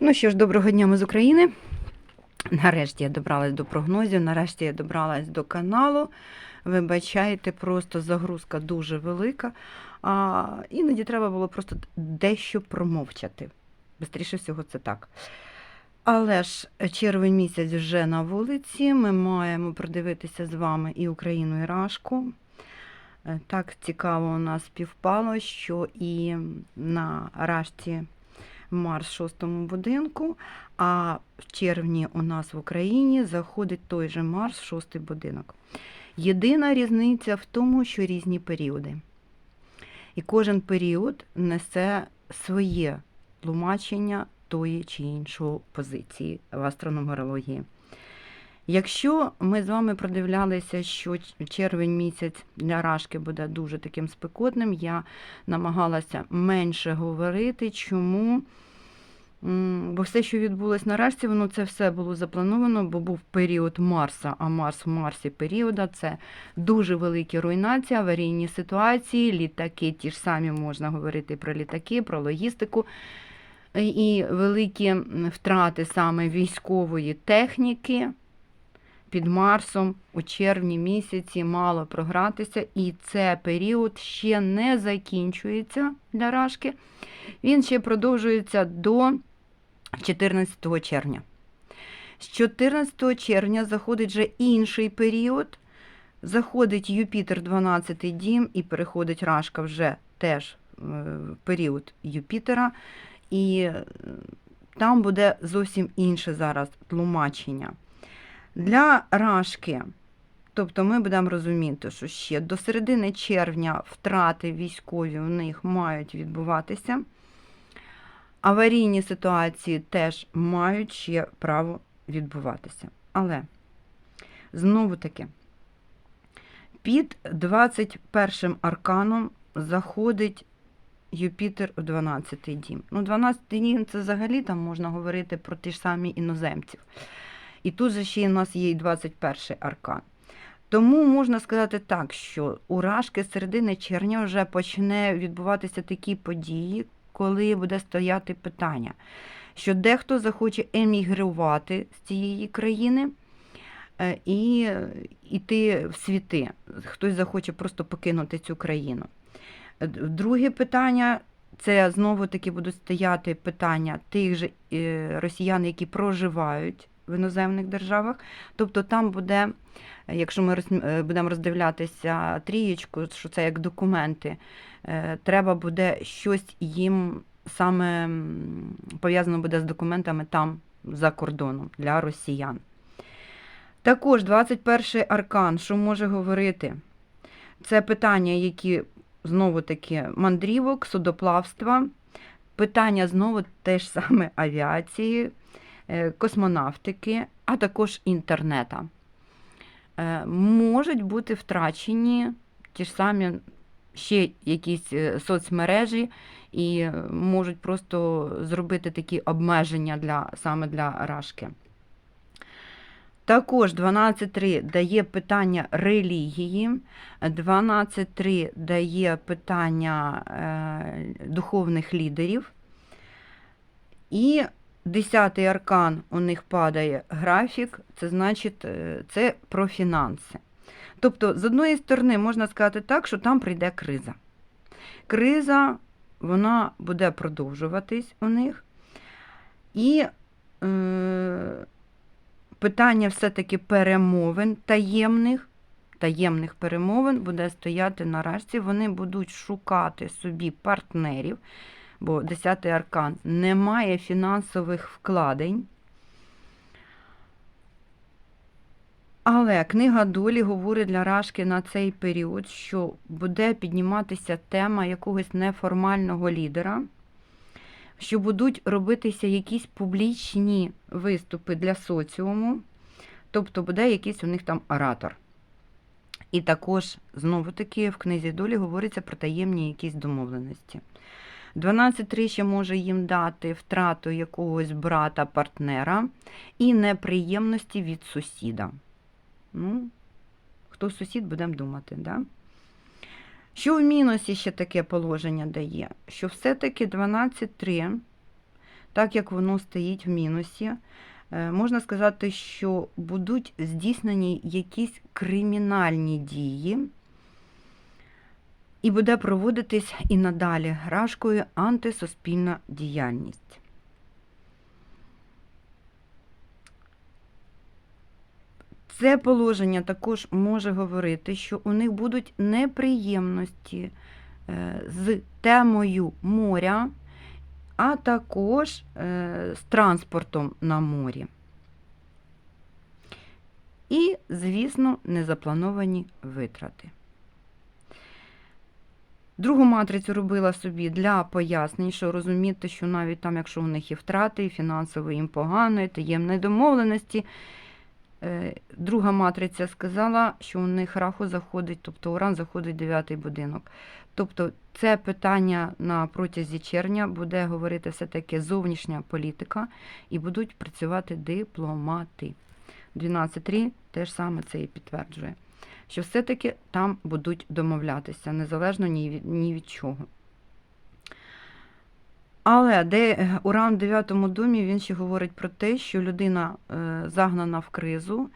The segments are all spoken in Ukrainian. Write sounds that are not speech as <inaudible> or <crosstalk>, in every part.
Ну що ж, доброго дня ми з України. Нарешті я добралась до прогнозів, нарешті я добралась до каналу. Вибачайте, просто загрузка дуже велика. А, іноді треба було просто дещо промовчати. Бистріше всього, це так. Але ж червень місяць вже на вулиці. Ми маємо продивитися з вами і Україну, і Рашку. Е, Так цікаво у нас співпало, що і на Рашці Марс в шостому будинку, а в червні у нас в Україні заходить той же Марс в шостий будинок. Єдина різниця в тому, що різні періоди. І кожен період несе своє тлумачення тої чи іншої позиції в астрономерології. Якщо ми з вами продивлялися, що червень місяць для рашки буде дуже таким спекотним, я намагалася менше говорити. Чому? Бо все, що відбулось на рашці, воно це все було заплановано, бо був період Марса, а Марс в Марсі періода це дуже великі руйнації, аварійні ситуації, літаки, ті ж самі можна говорити про літаки, про логістику. І великі втрати саме військової техніки під Марсом у червні місяці мало програтися, і це період ще не закінчується для Рашки. Він ще продовжується до 14 червня. З 14 червня заходить вже інший період. Заходить Юпітер 12 дім і переходить Рашка вже теж е, в період Юпітера. І е, там буде зовсім інше зараз тлумачення. Для Рашки, тобто ми будемо розуміти, що ще до середини червня втрати військові у них мають відбуватися. Аварійні ситуації теж мають ще право відбуватися. Але знову таки, під 21 арканом заходить Юпітер у 12 й дім. Ну, 12 й дім це взагалі там можна говорити про ті ж самі іноземців. І тут же ще у нас є і 21 аркан. Тому можна сказати так, що у Рашки з середини червня вже почне відбуватися такі події, коли буде стояти питання, що дехто захоче емігрувати з цієї країни е, і йти в світи. Хтось захоче просто покинути цю країну. Е, Друге питання це знову таки будуть стояти питання тих же е, росіян, які проживають в іноземних державах. Тобто там буде, якщо ми е, будемо роздивлятися трієчку, що це як документи, е, треба буде щось їм саме пов'язано буде з документами там за кордоном для росіян. Також 21 аркан, що може говорити? Це питання, які знову таки мандрівок, судоплавства, питання знову теж саме авіації, космонавтики, а також інтернета. Е, Можуть бути втрачені ті ж самі ще якісь е, соцмережі і е, можуть просто зробити такі обмеження для, саме для рашки. Також 12.3 дає питання релігії, 12.3 дає питання е, духовних лідерів. І 10 аркан у них падає графік, це значить е, це про фінанси. Тобто, з одної сторони, можна сказати так, що там прийде криза. Криза вона буде продовжуватись у них. І е, питання все-таки перемовин таємних, таємних перемовин буде стояти на рашці. Вони будуть шукати собі партнерів, бо 10-й аркан немає фінансових вкладень. Але книга долі говорить для Рашки на цей період, що буде підніматися тема якогось неформального лідера, що будуть робитися якісь публічні виступи для соціуму, тобто буде якийсь у них там оратор. І також, знову таки, в книзі долі говориться про таємні якісь домовленості. 12.3 ще може їм дати втрату якогось брата-партнера і неприємності від сусіда. Ну, хто сусід, будемо думати, да? Що в мінусі ще таке положення дає? Що все-таки 12.3 так як воно стоїть в мінусі, е, можна сказати, що будуть здійснені якісь кримінальні дії, і буде проводитись і надалі рашкою антисуспільна діяльність. Це положення також може говорити, що у них будуть неприємності е, з темою моря, а також е, з транспортом на морі. І, звісно, незаплановані витрати. Другу матрицю робила собі для пояснень, що розуміти, що навіть там, якщо у них є втрати, і фінансово їм погано, і таємні домовленості. Е, Друга матриця сказала, що у них раху заходить, тобто уран заходить дев'ятий будинок. Тобто це питання на протязі червня буде говорити все-таки зовнішня політика і будуть працювати дипломати. 12.3 теж саме це і підтверджує, що все-таки там будуть домовлятися, незалежно ні від, ні від чого. Але де уран в дев'ятому домі він ще говорить про те, що людина е, загнана в кризу,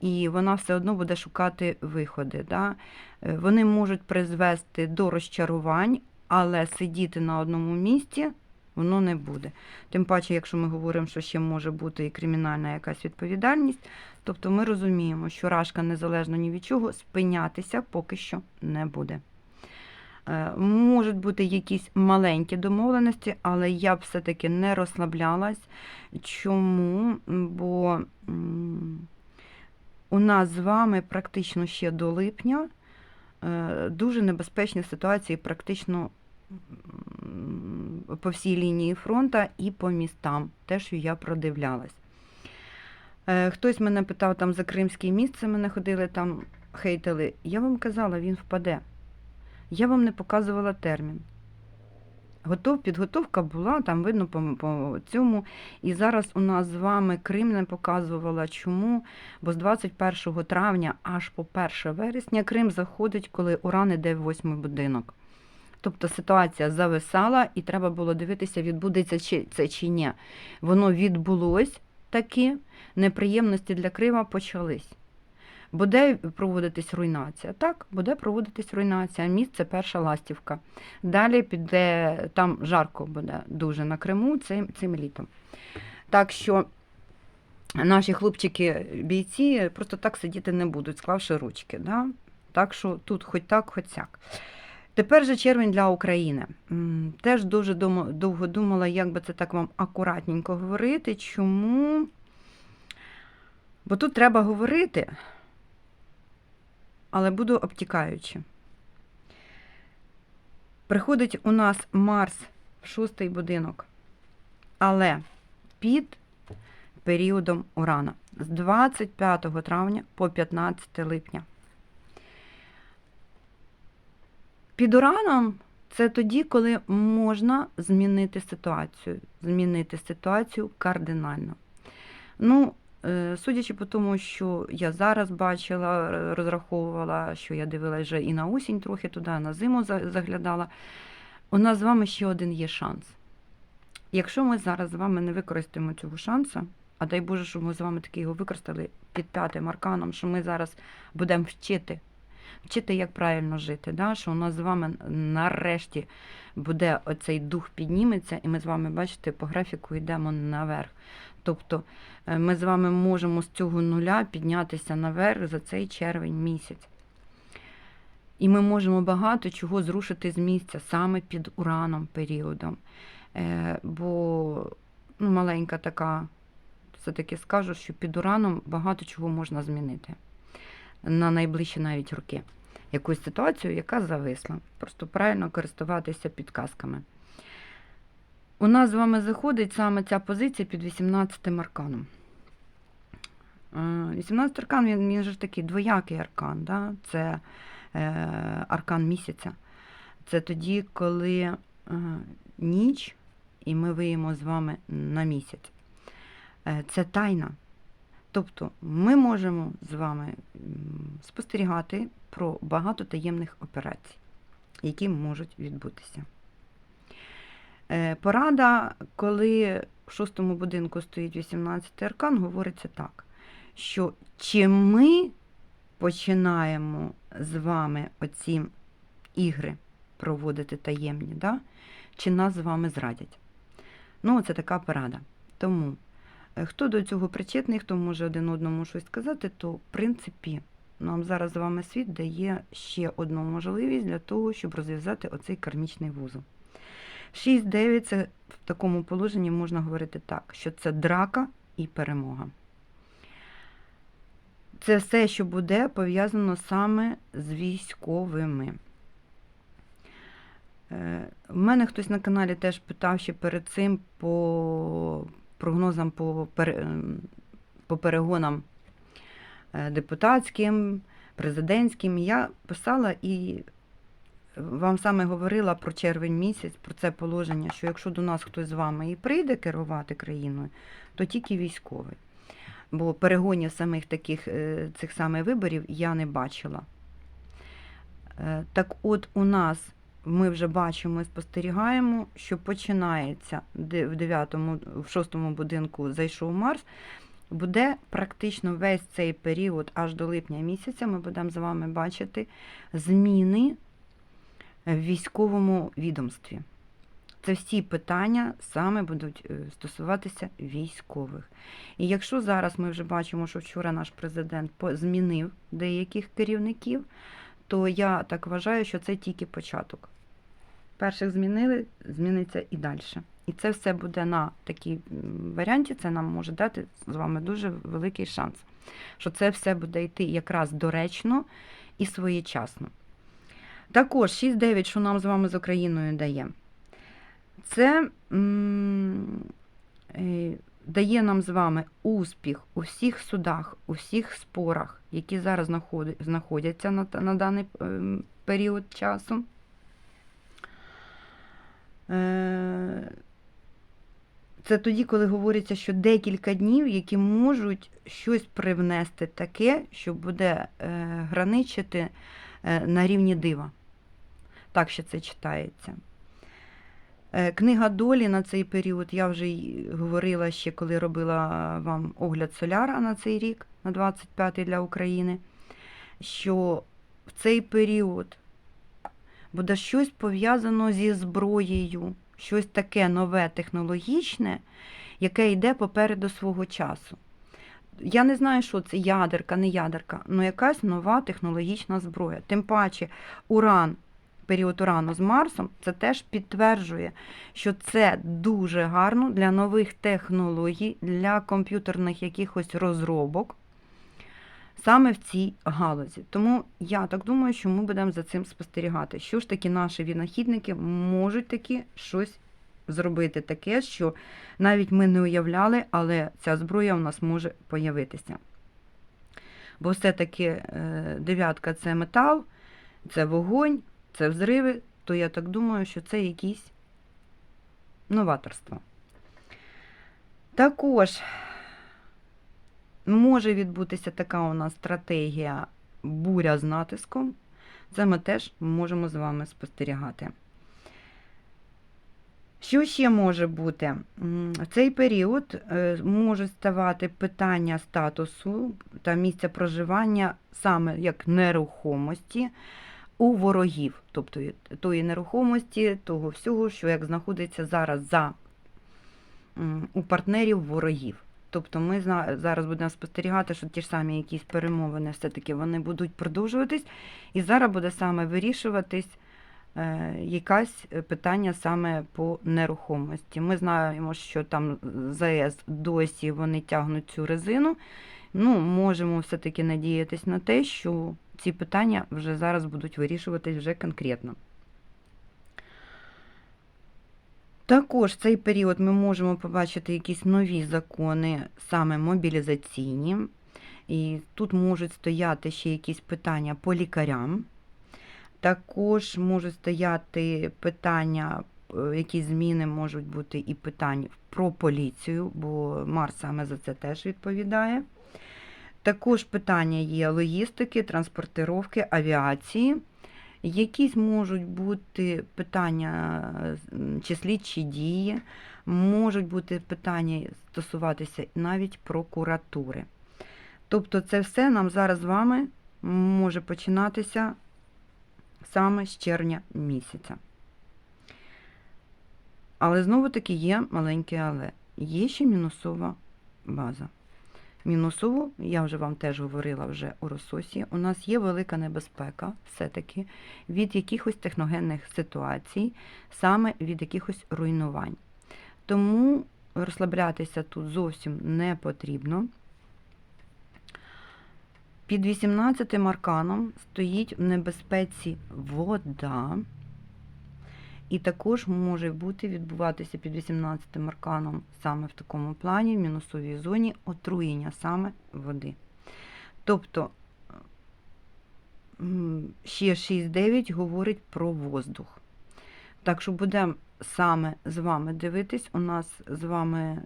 і вона все одно буде шукати виходи. Да? Е, Вони можуть призвести до розчарувань, але сидіти на одному місці воно не буде. Тим паче, якщо ми говоримо, що ще може бути і кримінальна якась відповідальність, тобто ми розуміємо, що рашка незалежно ні від чого спинятися поки що не буде. Е, Можуть бути якісь маленькі домовленості, але я б все-таки не розслаблялась. Чому? Бо у нас з вами практично ще до липня е, дуже небезпечні ситуації, практично по всій лінії фронту і по містам, те, що я продивлялась. Е, Хтось мене питав там за Кримське місце, мене ходили там, хейтили. Я вам казала, він впаде. Я вам не показувала термін. Готов, підготовка була, там видно по, по цьому. І зараз у нас з вами Крим не показувала. Чому? Бо з 21 травня аж по 1 вересня Крим заходить, коли Уран іде в восьмий будинок. Тобто ситуація зависала, і треба було дивитися, відбудеться це чи ні. Воно відбулось таки, неприємності для Крима почались. Буде проводитись руйнація. Так, буде проводитись руйнація. Місце перша ластівка. Далі піде, там жарко буде дуже на Криму цим, цим літом. Так що наші хлопчики, бійці, просто так сидіти не будуть, склавши ручки. Да? Так що тут хоч так, хоч сяк. Тепер же червень для України. Теж дуже довго думала, як би це так вам акуратненько говорити. Чому? Бо тут треба говорити, але буду обтікаючи. Приходить у нас Марс в шостий будинок, але під періодом Урана з 25 травня по 15 липня. Під Ураном це тоді, коли можна змінити ситуацію, змінити ситуацію кардинально. Ну, е, судячи по тому, що я зараз бачила, розраховувала, що я дивилася вже і на осінь трохи туди, на зиму заглядала, у нас з вами ще один є шанс. Якщо ми зараз з вами не використаємо цього шансу, а дай Боже, щоб ми з вами таки його використали під п'ятим арканом, що ми зараз будемо вчити, вчити, як правильно жити, да? що у нас з вами нарешті буде оцей дух підніметься, і ми з вами, бачите, по графіку йдемо наверх. Тобто е, ми з вами можемо з цього нуля піднятися наверх за цей червень місяць. І ми можемо багато чого зрушити з місця саме під ураном періодом. Е, бо ну, маленька така, все-таки скажу, що під ураном багато чого можна змінити на найближчі навіть роки. Якусь ситуацію, яка зависла. Просто правильно користуватися підказками. У нас з вами заходить саме ця позиція під 18 арканом. Е, 18 аркан, він, він же ж такий двоякий аркан. Да? Це е, аркан місяця. Це тоді, коли е, ніч, і ми виємо з вами на місяць. Е, це тайна. Тобто ми можемо з вами спостерігати про багато таємних операцій, які можуть відбутися. Е, Порада, коли в шостому будинку стоїть 18 аркан, говориться так, що чи ми починаємо з вами оці ігри проводити таємні, да? чи нас з вами зрадять. Ну, це така порада. Тому, хто до цього причетний, хто може один одному щось сказати, то в принципі нам зараз з вами світ дає ще одну можливість для того, щоб розв'язати оцей кармічний вузол. 6-9 це в такому положенні можна говорити так, що це драка і перемога. Це все, що буде пов'язано саме з військовими. Е, У мене хтось на каналі теж питав ще перед цим по прогнозам по, ем, по перегонам е, депутатським, президентським. Я писала і вам саме говорила про червень місяць, про це положення, що якщо до нас хтось з вами і прийде керувати країною, то тільки військовий. Бо перегонів самих таких е, цих саме виборів я не бачила. Е, Так от у нас ми вже бачимо і спостерігаємо, що починається в 9-му, в 6-му будинку зайшов Марс. Буде практично весь цей період, аж до липня місяця, ми будемо з вами бачити зміни в військовому відомстві. Це всі питання саме будуть е, стосуватися військових. І якщо зараз ми вже бачимо, що вчора наш президент змінив деяких керівників, то я так вважаю, що це тільки початок. Перших змінили, зміниться і далі. І це все буде на такій варіанті, це нам може дати з вами дуже великий шанс, що це все буде йти якраз доречно і своєчасно. Також 6-9, що нам з вами з Україною дає. Це м, е, дає нам з вами успіх у всіх судах, у всіх спорах, які зараз знаходяться на, на даний період часу. Е, Це тоді, коли говориться, що декілька днів, які можуть щось привнести таке, що буде е, граничити е, на рівні дива. Так ще це читається. Книга долі на цей період, я вже говорила ще, коли робила вам огляд соляра на цей рік, на 25-й для України, що в цей період буде щось пов'язано зі зброєю, щось таке нове технологічне, яке йде попереду свого часу. Я не знаю, що це ядерка, не ядерка, але якась нова технологічна зброя. Тим паче, уран, період урану з Марсом, це теж підтверджує, що це дуже гарно для нових технологій, для комп'ютерних якихось розробок саме в цій галузі. Тому я так думаю, що ми будемо за цим спостерігати. Що ж таки наші винахідники можуть таки щось зробити таке, що навіть ми не уявляли, але ця зброя у нас може появитися. Бо все-таки е, дев'ятка це метал, це вогонь, це взриви, то я так думаю, що це якісь новаторства. Також може відбутися така у нас стратегія буря з натиском. Це ми теж можемо з вами спостерігати. Що ще може бути? В цей період е, можуть ставати питання статусу та місця проживання саме як нерухомості у ворогів, тобто тої нерухомості, того всього, що як знаходиться зараз за у партнерів ворогів. Тобто ми зараз будемо спостерігати, що ті ж самі якісь перемовини все-таки вони будуть продовжуватись, і зараз буде саме вирішуватись е, якась е, питання саме по нерухомості. Ми знаємо, що там ЗАЕС досі вони тягнуть цю резину. Ну, можемо все-таки надіятись на те, що ці питання вже зараз будуть вирішуватись вже конкретно. Також в цей період ми можемо побачити якісь нові закони, саме мобілізаційні. І тут можуть стояти ще якісь питання по лікарям. Також можуть стояти питання, е, які зміни можуть бути і питання про поліцію, бо Марс саме за це теж відповідає. Також питання є логістики, транспортировки, авіації. Якісь можуть бути питання, чи слідчі дії, можуть бути питання стосуватися навіть прокуратури. Тобто, це все нам зараз з вами може починатися саме з червня місяця. Але знову таки є маленьке але. Є ще мінусова база. Мінусову, я вже вам теж говорила вже у Рососі, у нас є велика небезпека все-таки від якихось техногенних ситуацій, саме від якихось руйнувань. Тому розслаблятися тут зовсім не потрібно. Під 18 арканом стоїть в небезпеці вода. І також може бути відбуватися під 18 арканом саме в такому плані, в мінусовій зоні, отруєння саме води. Тобто ще 6-9 говорить про воздух. Так що будемо саме з вами дивитись. У нас з вами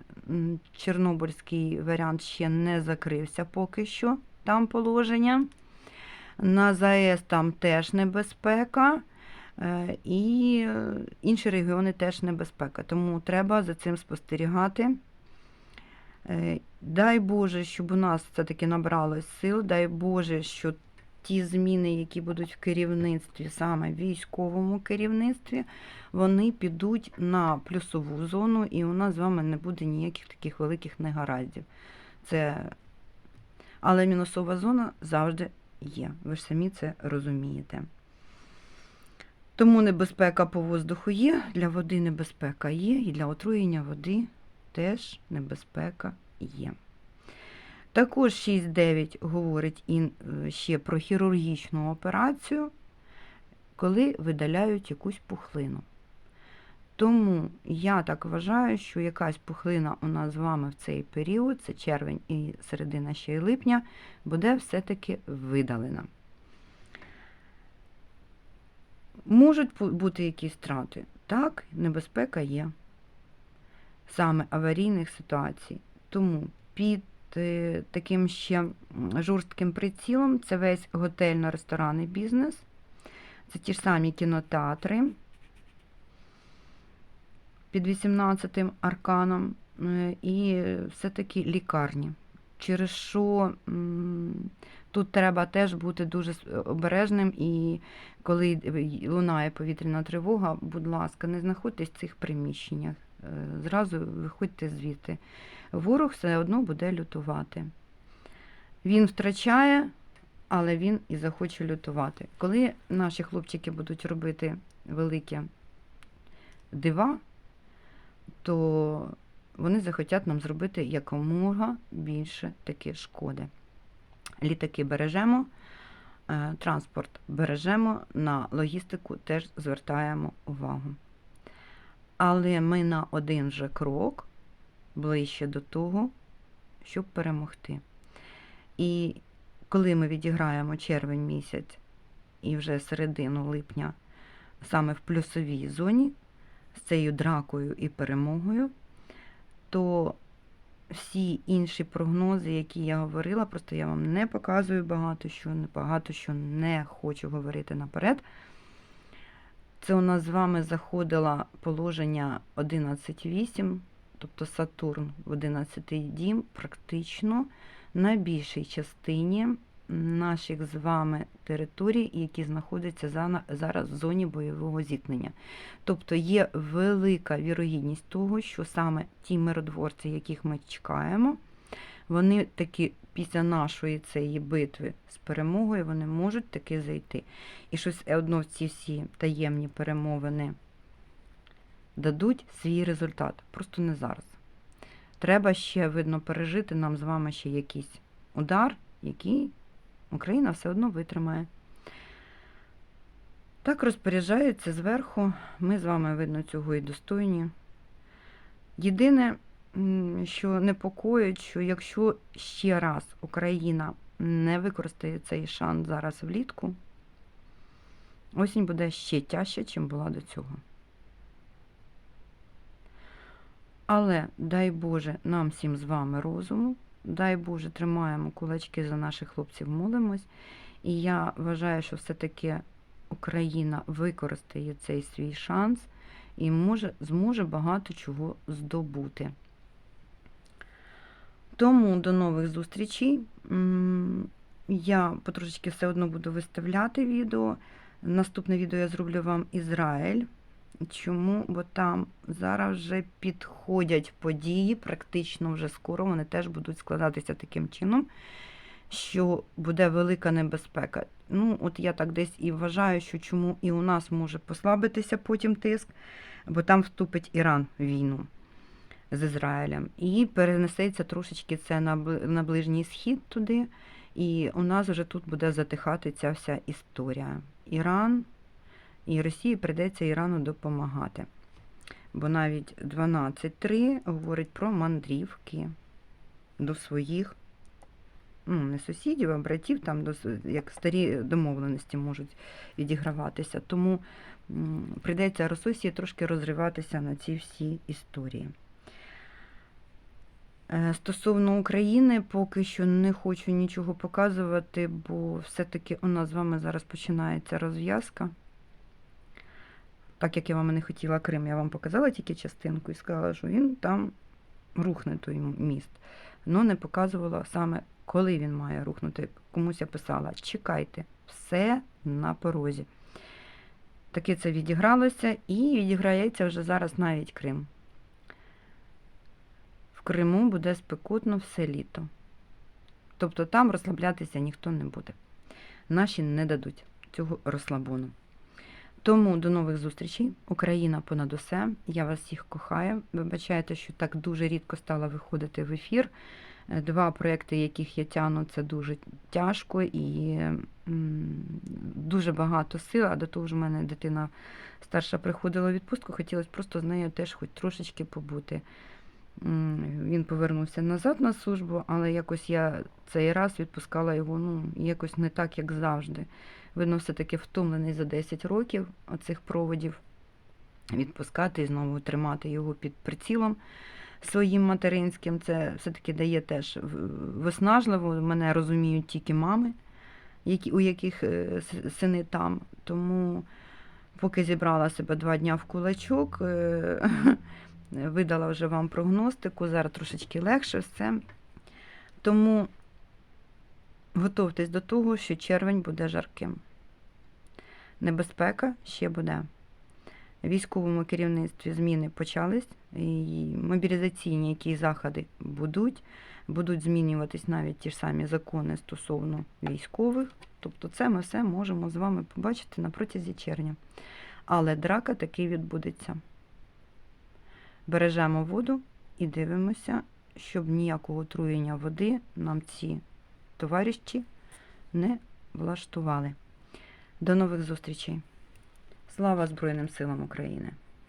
чорнобильський варіант ще не закрився поки що, там положення. На ЗАЕС там теж небезпека. Е, І е, інші регіони теж небезпека, тому треба за цим спостерігати. Е, Дай Боже, щоб у нас все-таки набралось сил, дай Боже, що ті зміни, які будуть в керівництві, саме в військовому керівництві, вони підуть на плюсову зону, і у нас з вами не буде ніяких таких великих негараздів. Це... Але мінусова зона завжди є. Ви ж самі це розумієте. Тому небезпека по воздуху є, для води небезпека є, і для отруєння води теж небезпека є. Також 6.9 говорить е, ще про хірургічну операцію, коли видаляють якусь пухлину. Тому я так вважаю, що якась пухлина у нас з вами в цей період, це червень і середина ще й липня, буде все-таки видалена. Можуть бути якісь втрати. Так, небезпека є. Саме аварійних ситуацій. Тому під е, таким ще жорстким прицілом це весь готельно-ресторанний бізнес. Це ті ж самі кінотеатри під 18 м арканом е, і все-таки лікарні. Через що тут треба теж бути дуже обережним і коли лунає повітряна тривога, будь ласка, не знаходьтесь в цих приміщеннях. Е, Зразу виходьте звідти. Ворог все одно буде лютувати. Він втрачає, але він і захоче лютувати. Коли наші хлопчики будуть робити великі дива, то вони захотять нам зробити якомога більше таки шкоди. Літаки бережемо, е, транспорт бережемо, на логістику теж звертаємо увагу. Але ми на один же крок ближче до того, щоб перемогти. І коли ми відіграємо червень місяць і вже середину липня саме в плюсовій зоні з цією дракою і перемогою, то всі інші прогнози, які я говорила, просто я вам не показую багато що, багато що не хочу говорити наперед. Це у нас з вами заходило положення 11.8, тобто Сатурн в 11 дім, практично на більшій частині наших з вами територій, які знаходяться зараз в зоні бойового зіткнення. Тобто є велика вірогідність того, що саме ті миротворці, яких ми чекаємо, вони таки після нашої цієї битви з перемогою вони можуть таки зайти. І щось одно ці всі таємні перемовини дадуть свій результат. Просто не зараз. Треба ще, видно, пережити нам з вами ще якийсь удар, який Україна все одно витримає. Так розпоряджається зверху. Ми з вами, видно, цього і достойні. Єдине, що непокоїть, що якщо ще раз Україна не використає цей шанс зараз влітку, осінь буде ще тяжче, чим була до цього. Але дай Боже нам всім з вами розуму, дай Боже, тримаємо кулачки за наших хлопців, молимось. І я вважаю, що все-таки Україна використає цей свій шанс і може, зможе багато чого здобути. Тому до нових зустрічей. Я потрошечки все одно буду виставляти відео. Наступне відео я зроблю вам Ізраїль. Чому? Бо там зараз вже підходять події, практично вже скоро вони теж будуть складатися таким чином, що буде велика небезпека. Ну, от я так десь і вважаю, що чому і у нас може послабитися потім тиск, бо там вступить Іран в війну з Ізраїлем. І перенесеться трошечки це на, Ближній Схід туди. І у нас вже тут буде затихати ця вся історія. Іран і Росії прийдеться Ірану допомагати. Бо навіть 12.3 говорить про мандрівки до своїх, ну, не сусідів, а братів, там до, як старі домовленості можуть відіграватися. Тому прийдеться Рососії трошки розриватися на ці всі історії. Е, Стосовно України, поки що не хочу нічого показувати, бо все-таки у нас з вами зараз починається розв'язка. Так як я вам і не хотіла Крим, я вам показала тільки частинку і сказала, що він там рухне той міст. але не показувала саме, коли він має рухнути. Комусь я писала: чекайте, все на порозі. Таке це відігралося і відіграється вже зараз навіть Крим. В Криму буде спекотно все літо. Тобто там розслаблятися ніхто не буде. Наші не дадуть цього розслабону. Тому до нових зустрічей. Україна понад усе. Я вас всіх кохаю. Вибачайте, що так дуже рідко стала виходити в ефір. Е, Два проекти, яких я тягну, це дуже тяжко і дуже багато сил. А до того ж, в мене дитина старша приходила у відпустку, хотілося просто з нею теж хоч трошечки побути. Він повернувся назад на службу, але якось я цей раз відпускала його ну, якось не так, як завжди. Видно, все-таки втомлений за 10 років оцих проводів відпускати і знову тримати його під прицілом своїм материнським. Це все-таки дає теж виснажливо. Мене розуміють тільки мами, які, у яких е, сини там. Тому поки зібрала себе два дня в кулачок, е, <laughs> видала вже вам прогностику, зараз трошечки легше все. Тому готуйтесь до того, що червень буде жарким. Небезпека ще буде. В військовому керівництві зміни почались, і мобілізаційні які заходи будуть, будуть змінюватись навіть ті ж самі закони стосовно військових. Тобто це ми все можемо з вами побачити на протязі червня. Але драка таки відбудеться. Бережемо воду і дивимося, щоб ніякого отруєння води нам ці товариші не влаштували. До нових зустрічей. Слава Збройним силам України!